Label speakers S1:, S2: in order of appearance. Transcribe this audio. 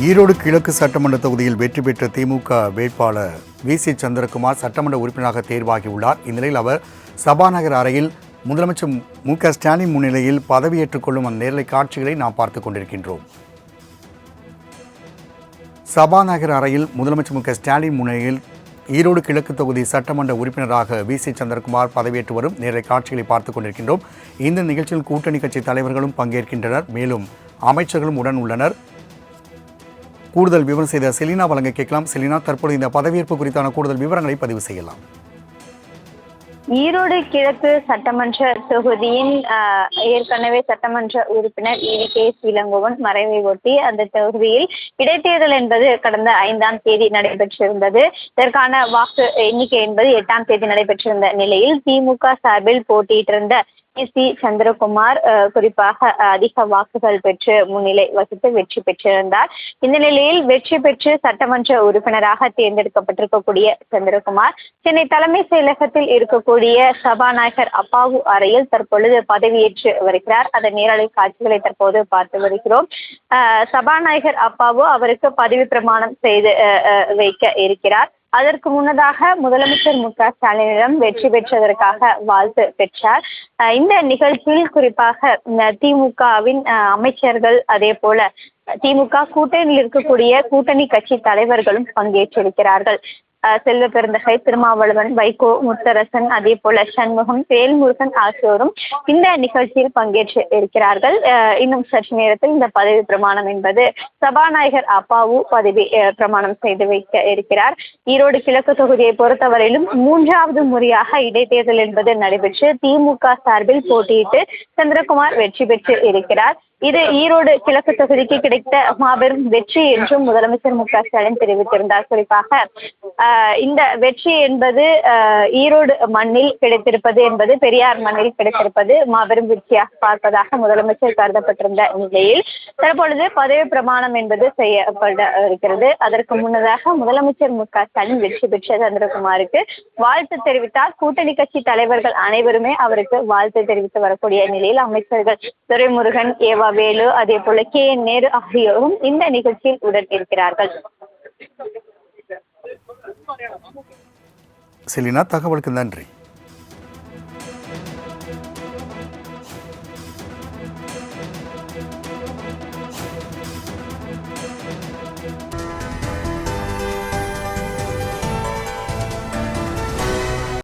S1: ஈரோடு கிழக்கு சட்டமன்ற தொகுதியில் வெற்றி பெற்ற திமுக வேட்பாளர் வி சி சந்திரகுமார் சட்டமன்ற உறுப்பினராக தேர்வாகியுள்ளார். இந்நிலையில் அவர் சபாநகர் அறையில் முதலமைச்சர் மு க ஸ்டாலின் முன்னிலையில் பதவியேற்றுக் கொள்ளும் அந்த நேரலை காட்சிகளை நாம் பார்த்து கொண்டிருக்கின்றோம். சபாநகர் அறையில் முதலமைச்சர் மு க ஸ்டாலின் முன்னிலையில் ஈரோடு கிழக்கு தொகுதி சட்டமன்ற உறுப்பினராக வி சி சந்திரகுமார் பதவியேற்று வரும் நேரலை காட்சிகளை பார்த்துக் கொண்டிருக்கின்றோம். இந்த நிகழ்ச்சியில் கூட்டணி கட்சி தலைவர்களும் பங்கேற்கின்றனர். மேலும் அமைச்சர்களும் உடன் உள்ளனர். கூடுதல் விவரம் செய்த செலினா வழங்க கேட்கலாம். செலினா தற்போது இந்த பதவியேற்பு குறித்தான கூடுதல் விவரங்களை பதிவு செய்யலாம்.
S2: ஈரோடு கிழக்கு சட்டமன்ற தொகுதியின் ஆஹ், ஏற்கனவே சட்டமன்ற உறுப்பினர் இவி கே. இளங்கோவன் மறைவை ஒட்டி அந்த தொகுதியில் இடைத்தேர்தல் என்பது கடந்த ஐந்தாம் தேதி நடைபெற்றிருந்தது. இதற்கான வாக்கு எண்ணிக்கை என்பது எட்டாம் தேதி நடைபெற்றிருந்த நிலையில் திமுக சார்பில் போட்டியிட்டிருந்த சி சந்திரகுமார் குறிப்பாக அதிக வாக்குகள் பெற்று முன்னிலை வகித்து வெற்றி பெற்றிருந்தார். இந்த நிலையில் வெற்றி பெற்று சட்டமன்ற உறுப்பினராக தேர்ந்தெடுக்கப்பட்டிருக்கக்கூடிய சந்திரகுமார் சென்னை தலைமை செயலகத்தில் இருக்கக்கூடிய சபாநாயகர் அப்பாவு அறையில் தற்பொழுது பதவியேற்று வருகிறார். அதன் நேரலை காட்சிகளை தற்போது பார்த்து வருகிறோம். ஆஹ் சபாநாயகர் அப்பாவு அவருக்கு பதவி பிரமாணம் செய்து வைக்க இருக்கிறார். அதற்கு முன்னதாக முதலமைச்சர் மு க ஸ்டாலினிடம் வெற்றி பெற்றதற்காக வாழ்த்து பெற்றார். இந்த நிகழ்ச்சியில் குறிப்பாக திமுகவின் அமைச்சர்கள் அதே போல திமுக கூட்டணியில் இருக்கக்கூடிய கூட்டணி கட்சி தலைவர்களும் பங்கேற்றிருக்கிறார்கள். செல்வ பெருந்தகை திருமாவளவன் வைகோ முத்தரசன் அதே போல சண்முகம் வேல்முருகன் ஆகியோரும் இந்த நிகழ்ச்சியில் பங்கேற்று இருக்கிறார்கள். இன்னும் சற்று நேரத்தில் இந்த பதவி பிரமாணம் என்பது சபாநாயகர் அப்பாவு பதவி பிரமாணம் செய்து வைக்க இருக்கிறார். ஈரோடு கிழக்கு தொகுதியை பொறுத்தவரையிலும் மூன்றாவது முறையாக இடைத்தேர்தல் என்பது நடைபெற்று திமுக சார்பில் போட்டியிட்டு சந்திரகுமார் வெற்றி பெற்று இருக்கிறார். இது ஈரோடு கிழக்கு தொகுதிக்கு கிடைத்த மாபெரும் வெற்றி என்றும் முதலமைச்சர் மு க ஸ்டாலின் தெரிவித்திருந்தார். குறிப்பாக இந்த வெற்றி என்பது ஈரோடு மண்ணில் கிடைத்திருப்பது என்பது பெரியார் மண்ணில் கிடைத்திருப்பது மாபெரும் வெற்றியாக பார்ப்பதாக முதலமைச்சர் கருதப்பட்டிருந்த நிலையில் தற்பொழுது பதவி பிரமாணம் என்பது செய்யப்பட இருக்கிறது அதற்கு முன்னதாக முதலமைச்சர் மு க ஸ்டாலின் வெற்றி பெற்ற சந்திரகுமாருக்கு வாழ்த்து தெரிவித்தார். கூட்டணி கட்சி தலைவர்கள் அனைவருமே அவருக்கு வாழ்த்து தெரிவித்து வரக்கூடிய நிலையில் அமைச்சர்கள் துரைமுருகன் ஏவா வேலு அதே போல கே என் நேரு ஆகியோரும் இந்த நிகழ்ச்சியில் உடன் இருக்கிறார்கள்
S1: செலினா தகவலுக்கு நன்றி.